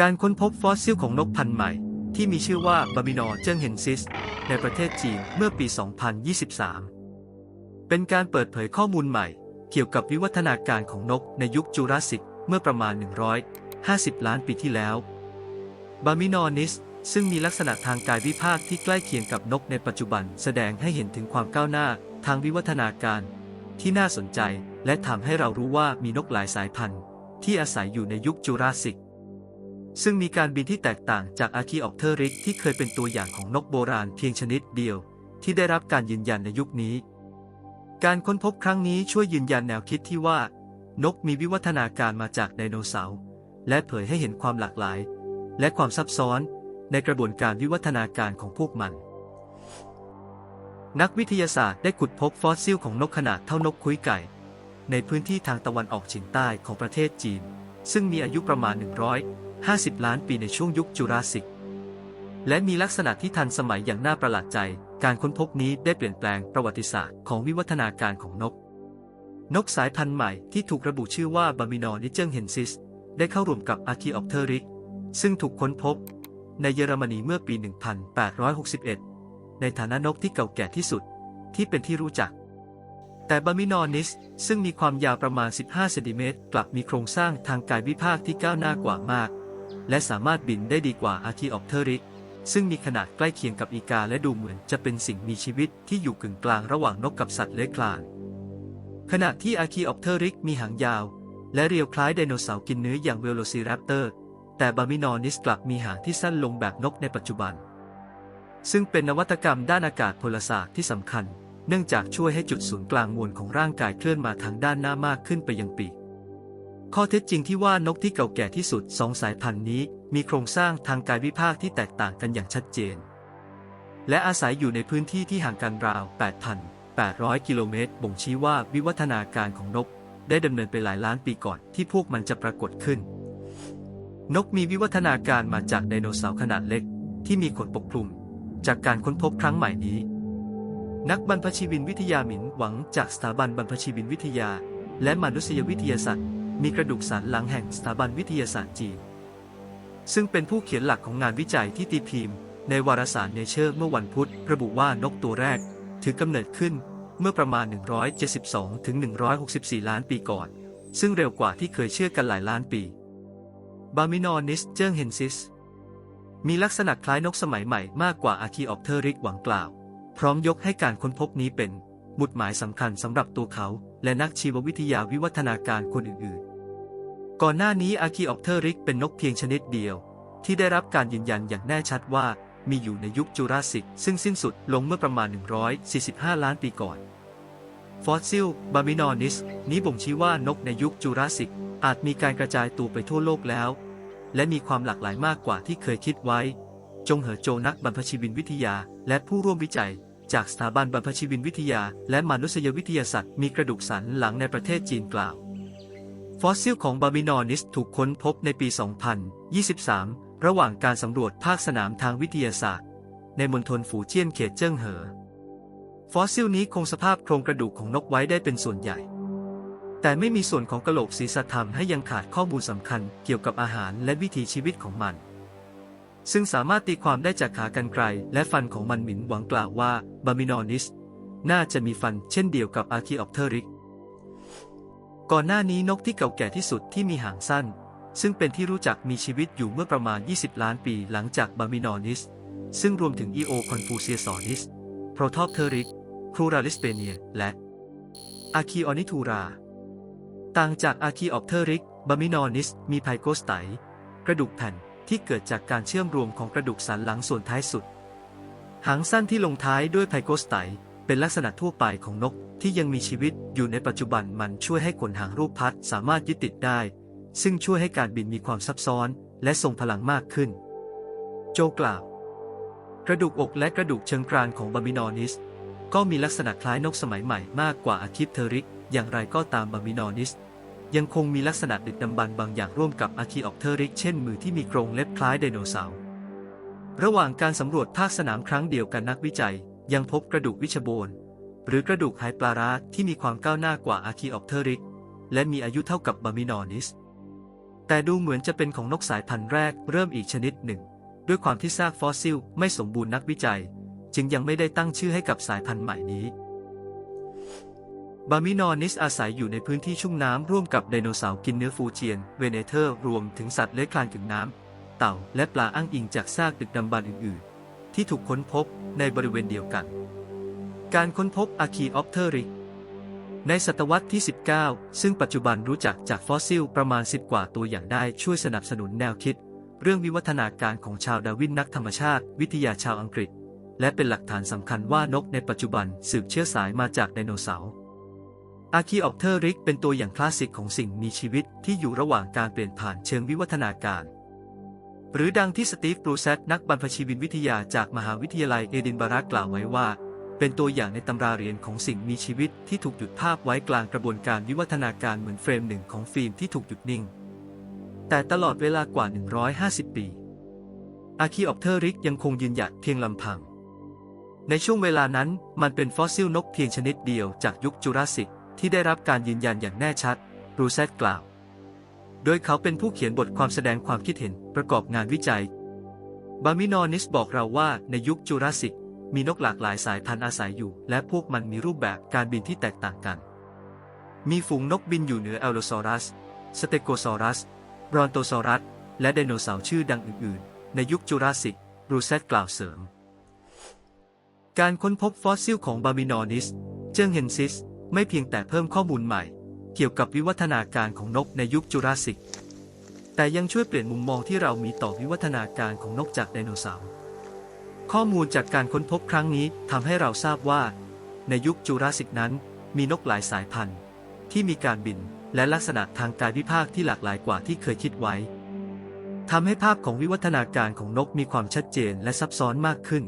การค้นพบฟอสซิลของนกพันธุ์ใหม่ ที่มีชื่อว่าบาบินอเจิ้งเฮนซิส ในประเทศจีนเมื่อปี 2023 เป็นการเปิดเผยข้อมูลใหม่ เกี่ยวกับวิวัฒนาการของนกในยุคจูราสสิกเมื่อประมาณ 150 ล้านปีที่แล้ว บามินอนิสซึ่งมีลักษณะทางกายวิภาคที่ใกล้เคียงกับนกในปัจจุบันแสดงให้เห็นถึงความก้าวหน้าทางวิวัฒนาการ ที่น่าสนใจและทำให้เรารู้ว่ามีนกหลายสายพันธุ์ ที่อาศัยอยู่ในยุคจูราสสิก ซึ่งมีการบินที่แตกต่างจากอาคีออกเทอริกที่เคยเป็นตัวอย่างของนกโบราณเพียงชนิดเดียว ที่ได้รับการยืนยันในยุคนี้ การค้นพบครั้งนี้ช่วยยืนยันแนวคิดที่ว่า นกมีวิวัฒนาการมาจากไดโนเสาร์และเผยให้เห็นความหลากหลาย และความซับซ้อนในกระบวนการวิวัฒนาการของพวกมัน นักวิทยาศาสตร์ได้ขุดพบฟอสซิลของนกขนาดเท่านกคุ้ยไก่ ในพื้นที่ทางตะวันออกเฉียงใต้ของประเทศจีน ซึ่งมีอายุประมาณ 50 ล้านปีในช่วงยุคจูราสสิก และมีลักษณะที่ทันสมัยอย่างน่าประหลาดใจ การค้นพบนี้ได้เปลี่ยนแปลงประวัติศาสตร์ของวิวัฒนาการของนก นกสายพันธุ์ใหม่ที่ถูกระบุชื่อว่าบามินอนิเจิงเฮนซิส ได้เข้าร่วมกับอาคีออ t เทอริก ซึ่งถูกค้นพบ ในเยอรมนีเมื่อปี 1861 ในฐานะนกที่เก่าแก่ที่สุด ที่เป็นที่รู้จักแต่บามินอนิส ซึ่งมีความยาวประมาณ 15 เซนติเมตร กลับมีโครงสร้างทางกายวิภาคที่ก้าวหน้ากว่ามาก และสามารถบินได้ดีกว่าอาคีออ t เทอริกซึ่งมีขนาดใกล้เคียงกับอีกาและดูเหมือนจะเป็นสิ่งมีชีวิตที่อยู่กึ่งกลางระหว่างนกกับสัตว์เลื้อยคลาน ขณะที่อาคีออ t เทอริกมีหางยาว และเรียวคล้ายไดโนเสาร์กินเนื้ออย่างเวโลซิแรปเตอร์ แต่บามินอนิสกลับมีหางที่สั้นลงแบบนกในปัจจุบัน ซึ่งเป็นนวัตกรรมด้านอากาศพลศาสตร์ที่สำคัญ เนื่องจากช่วยให้จุดศูนย์กลางมวลของร่างกายเคลื่อนมาทางด้านหน้ามากขึ้นไปยังปีก ข้อเท็จจริงที่ว่านกที่เก่าแก่ที่สุดสองสายพันธุ์นี้ มีโครงสร้างทางกายวิภาคที่แตกต่างกันอย่างชัดเจน และอาศัยอยู่ในพื้นที่ที่ห่างกันราว 8,800 กิโลเมตร บ่งชี้ว่าวิวัฒนาการของนก ได้ดำเนินไปหลายล้านปีก่อนที่พวกมันจะปรากฏขึ้น นกมีวิวัฒนาการมาจากไดโนเสาร์ขนาดเล็ก ที่มีขนปกคลุม จากการค้นพบครั้งใหม่นี้ นักบรรพชีวินวิทยาหมินหวังจากสถาบันบรรพชีวินวิทยา และมนุษยวิทยาศาสตร์ มีกระดูกสันหลังแห่งสถาบันวิทยาศาสตร์จีน ซึ่งเป็นผู้เขียนหลักของงานวิจัยที่ตีพิมพ์ ในวารสารเนเชอร์เมื่อวันพุธ ระบุว่านกตัวแรก ถือกำเนิดขึ้นเมื่อประมาณ 172ถึง164 ล้านปีก่อน ซึ่งเร็วกว่าที่เคยเชื่อกันหลายล้านปีบามินอนิสเจิ้งเฮนซิส มีลักษณะคล้ายนกสมัยใหม่มากกว่าอาคีออ t เทอริกหวังกล่าว พร้อมยกให้การค้นพบนี้เป็นบุตหมายสำคัญสำหรับตัวเขา และนักชีววิทยาวิวัฒนาการคนอื่นๆ ก่อนหน้านี้อาคีออ t เทอริกเป็นนกเพียงชนิดเดียว ที่ได้รับการยืนยันอย่างแน่ชัดว่ามีอยู่ในยุคจูราสสิก ซึ่งสิ้นสุดลงเมื่อประมาณ 145 ล้านปีก่อน ฟอสซิล บามินอนิส นี้บ่งชี้ว่านกในยุคจูราสสิก อาจมีการกระจายตัวไปทั่วโลกแล้ว และมีความหลากหลายมากกว่าที่เคยคิดไว้ จงเหอโจนักบรรพชีวินวิทยา และผู้ร่วมวิจัย จากสถาบันบรรพชีวินวิทยา และมนุษยวิทยาศาสตร์มีกระดูกสันหลังในประเทศจีนกล่าว ฟอสซิลของบามินอนิสถูกค้นพบในปี 2023 ระหว่างการสำรวจภาคสนามทางวิทยาศาสตร์ ในมณฑลฝูเจี้ยนเขตเจิ้งเหอ ฟอสซิลนี้คงสภาพโครงกระดูกของนกไว้ได้เป็นส่วนใหญ่ แต่ไม่มีส่วนของกระโหลกศีรษะทำให้ยังขาดข้อมูลสำคัญเกี่ยวกับอาหารและวิถีชีวิตของมัน ซึ่งสามารถตีความได้จากขากรรไกรและฟันของมันหมินหวังกล่าวว่าบามินอนิสน่าจะมีฟันเช่นเดียวกับอาร์คีออ t เทอริก ก่อนหน้านี้นกที่เก่าแก่ที่สุดที่มีหางสั้น ซึ่งเป็นที่รู้จักมีชีวิตอยู่เมื่อประมาณ 20 ล้านปีหลังจากบามินอนิส ซึ่งรวมถึงอีโอคอนฟูเซียสอนิสโปรทอปเทอริกครูราลิสเปเนีย และอาคีออนิทูรา ต่างจากอาคีออ t เทอริกบามินอนิส มีไพโกสไตกระดูกแผ่นที่เกิดจากการเชื่อมรวมของกระดูกสันหลังส่วนท้ายสุด หางสั้นที่ลงท้ายด้วยไพโกสไต เป็นลักษณะทั่วไปของนกที่ยังมีชีวิตอยู่ในปัจจุบันมันช่วยให้ขนหางรูปพัดสามารถยึดติดได้ ซึ่งช่วยให้การบินมีความซับซ้อนและทรงพลังมากขึ้น โจกล่าว กระดูกอกและกระดูกเชิงกรานของบามินอนิส ก็มีลักษณะคล้ายนกสมัยใหม่มากกว่าอาคิปเทอริก อย่างไรก็ตามบามินอนิส ยังคงมีลักษณะดึกดำบรรพ์บางอย่างร่วมกับอาคีออ t เทอริก เช่นมือที่มีโครงเล็บคล้ายไดโนเสาร์ระหว่างการสำรวจภาคสนามครั้งเดียวกันนักวิจัย ยังพบกระดูกวิชโบนหรือกระดูกไฮปลาราที่มีความก้าวหน้ากว่าอาคีออ t เทอริก และมีอายุเท่ากับบามินอนิส แต่ดูเหมือนจะเป็นของนกสายพันธุ์แรกเริ่มอีกชนิดหนึ่ง ด้วยความที่ซากฟอสซิลไม่สมบูรณ์นักวิจัย จึงยังไม่ได้ตั้งชื่อให้กับสายพันธุ์ใหม่นี้บามินอนิสอาศัยอยู่ในพื้นที่ชุ่มน้ำร่วมกับไดโนเสาร์กินเนื้อฟูเจียน เวเนเทอร์ รวมถึงสัตว์เลื้อยคลานกึ่งน้ำ เต่าและปลาอ้างอิงจากซากดึกดำบรรพ์อื่นๆ ที่ถูกค้นพบในบริเวณเดียวกัน การค้นพบอาคีออปเทอริก ในศตวรรษที่ 19 ซึ่งปัจจุบันรู้จักจากฟอสซิลประมาณ 10 กว่าตัวอย่างได้ช่วยสนับสนุนแนวคิด เรื่องวิวัฒนาการของชาวดาวินนักธรรมชาติ วิทยาชาวอังกฤษ และเป็นหลักฐานสำคัญว่านกในปัจจุบันสืบเชื้อสายมาจากไดโนเสาร์อาคีออปเทอริกเป็นตัวอย่างคลาสสิกของสิ่งมีชีวิตที่อยู่ระหว่างการเปลี่ยนผ่านเชิงวิวัฒนาการ หรือดังที่สตีฟบรูเซตนักบรรพชีวินวิทยาจากมหาวิทยาลัยเอดินบะระกล่าวไว้ว่า เป็นตัวอย่างในตำราเรียนของสิ่งมีชีวิตที่ถูกหยุดภาพไว้กลางกระบวนการวิวัฒนาการเหมือนเฟรมหนึ่งของฟิล์มที่ถูกหยุดนิ่ง แต่ตลอดเวลากว่า 150 ปี อาคีออปเทอริกยังคงยืนหยัดเพียงลำพัง ในช่วงเวลานั้นมันเป็นฟอสซิลนกเพียงชนิดเดียวจากยุคจูราสสิกที่ได้รับการยืนยันอย่างแน่ชัดบรูเซตกล่าว โดยเขาเป็นผู้เขียนบทความแสดงความคิดเห็นประกอบงานวิจัย บามินอนิสบอกเราว่าในยุคจูราสสิก มีนกหลากหลายสายพันธุ์อาศัยอยู่ และพวกมันมีรูปแบบการบินที่แตกต่างกัน มีฝูงนกบินอยู่เหนือเอลโลซอรัส สเตโกซอรัส บรอนโตซอรัส และไดโนเสาร์ชื่อดังอื่น ๆ ในยุคจูราสสิก รูเซตกล่าวเสริม การค้นพบฟอสซิลของบามินอนิส เจิงเฮนซิส ไม่เพียงแต่เพิ่มข้อมูลใหม่ เกี่ยวกับวิวัฒนาการของนกในยุคจูราสสิก แต่ยังช่วยเปลี่ยนมุมมองที่เรามีต่อวิวัฒนาการของนกจากไดโนเสาร์ ข้อมูลจากการค้นพบครั้งนี้ทำให้เราทราบว่า ในยุคจูราสสิกนั้น มีนกหลายสายพันธุ์ ที่มีการบินและลักษณะทางกายวิภาคที่หลากหลายกว่าที่เคยคิดไว้ทำให้ภาพของวิวัฒนาการของนกมีความชัดเจนและซับซ้อนมากขึ้น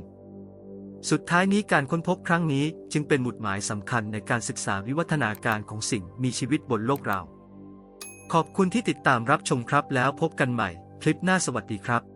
สุดท้ายนี้การค้นพบครั้งนี้จึงเป็นหมุดหมายสำคัญในการศึกษาวิวัฒนาการของสิ่งมีชีวิตบนโลกเรา ขอบคุณที่ติดตามรับชมครับแล้วพบกันใหม่ คลิปหน้าสวัสดีครับ